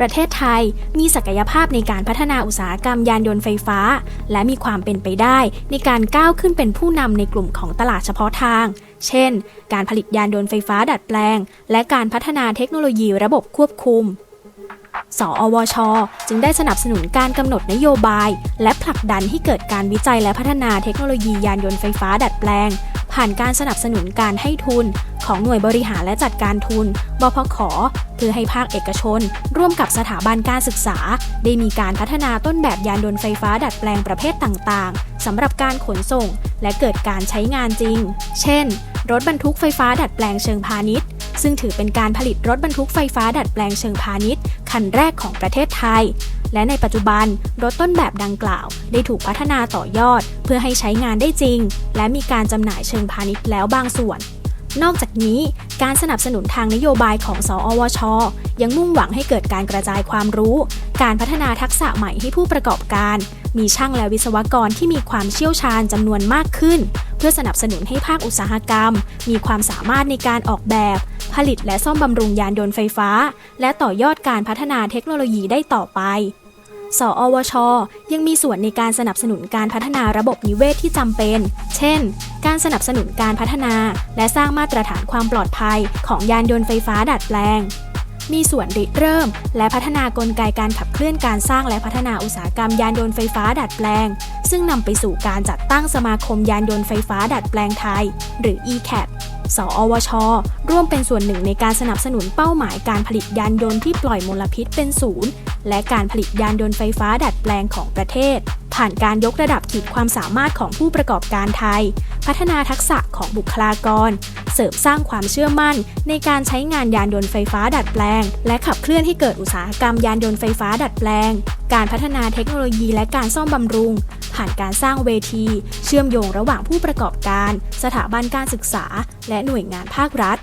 ประเทศไทยมีศักยภาพในการพัฒนาอุตสาหกรรมยานยนต์ไฟฟ้า และมีความเป็นไปได้ในการก้าวขึ้นเป็นผู้นำในกลุ่มของตลาดเฉพาะทาง เช่น การผลิตยานยนต์ไฟฟ้าดัดแปลง และการพัฒนาเทคโนโลยีระบบควบคุม สอวช จึงได้สนับสนุนการกำหนดนโยบาย และผลักดันให้เกิดการวิจัยและพัฒนาเทคโนโลยียานยนต์ไฟฟ้าดัดแปลง ผ่านการสนับสนุนการให้ทุน ของหน่วยบริหารและจัดการทุน บพขเพื่อให้ภาคเอกชน ร่วมกับสถาบันการศึกษา ได้มีการพัฒนาต้นแบบยานยนต์ไฟฟ้าดัดแปลงประเภทต่างๆสำหรับการขนส่ง และเกิดการใช้งานจริง เช่น รถบรรทุกไฟฟ้าดัดแปลงเชิงพาณิชย์ ซึ่งถือเป็นการผลิตรถบรรทุกไฟฟ้าดัดแปลงเชิงพาณิชย์ คันแรกของประเทศไทย และในปัจจุบันรถต้นแบบดังกล่าว ได้ถูกพัฒนาต่อยอด เพื่อให้ใช้งานได้จริง และมีการจำหน่ายเชิงพาณิชย์แล้วบางส่วนนอกจากนี้ การสนับสนุนทางนโยบายของ สอวช ยังมุ่งหวังให้เกิดการกระจายความรู้ การพัฒนาทักษะใหม่ให้ผู้ประกอบการ มีช่างและวิศวกรที่มีความเชี่ยวชาญจำนวนมากขึ้น เพื่อสนับสนุนให้ภาคอุตสาหกรรม มีความสามารถในการออกแบบ ผลิตและซ่อมบำรุงยานยนต์ไฟฟ้า และต่อยอดการพัฒนาเทคโนโลยีได้ต่อไปสอวช ยังมีส่วนในการสนับสนุนการพัฒนาระบบนิเวศที่จำเป็น เช่น การสนับสนุนการพัฒนา และสร้างมาตรฐานความปลอดภัย ของยานยนต์ไฟฟ้าดัดแปลง มีส่วนริเริ่ม และพัฒนากลไกการขับเคลื่อนการสร้างและพัฒนาอุตสาหกรรมยานยนต์ไฟฟ้าดัดแปลง ซึ่งนำไปสู่การจัดตั้งสมาคมยานยนต์ไฟฟ้าดัดแปลงไทย หรือ ECAT สอวช ร่วมเป็นส่วนหนึ่งในการสนับสนุนเป้าหมายการผลิตยานยนต์ที่ปล่อยมลพิษเป็นศูนย์ และการผลิตยานยนต์ไฟฟ้าดัดแปลงของประเทศ ผ่านการยกระดับขีดความสามารถของผู้ประกอบการไทย พัฒนาทักษะของบุคลากร เสริมสร้างความเชื่อมั่น ในการใช้งานยานยนต์ไฟฟ้าดัดแปลง และขับเคลื่อนให้เกิดอุตสาหกรรมยานยนต์ไฟฟ้าดัดแปลง การพัฒนาเทคโนโลยีและการซ่อมบำรุง ผ่านการสร้างเวที เชื่อมโยงระหว่างผู้ประกอบการ สถาบันการศึกษา และหน่วยงานภาครัฐ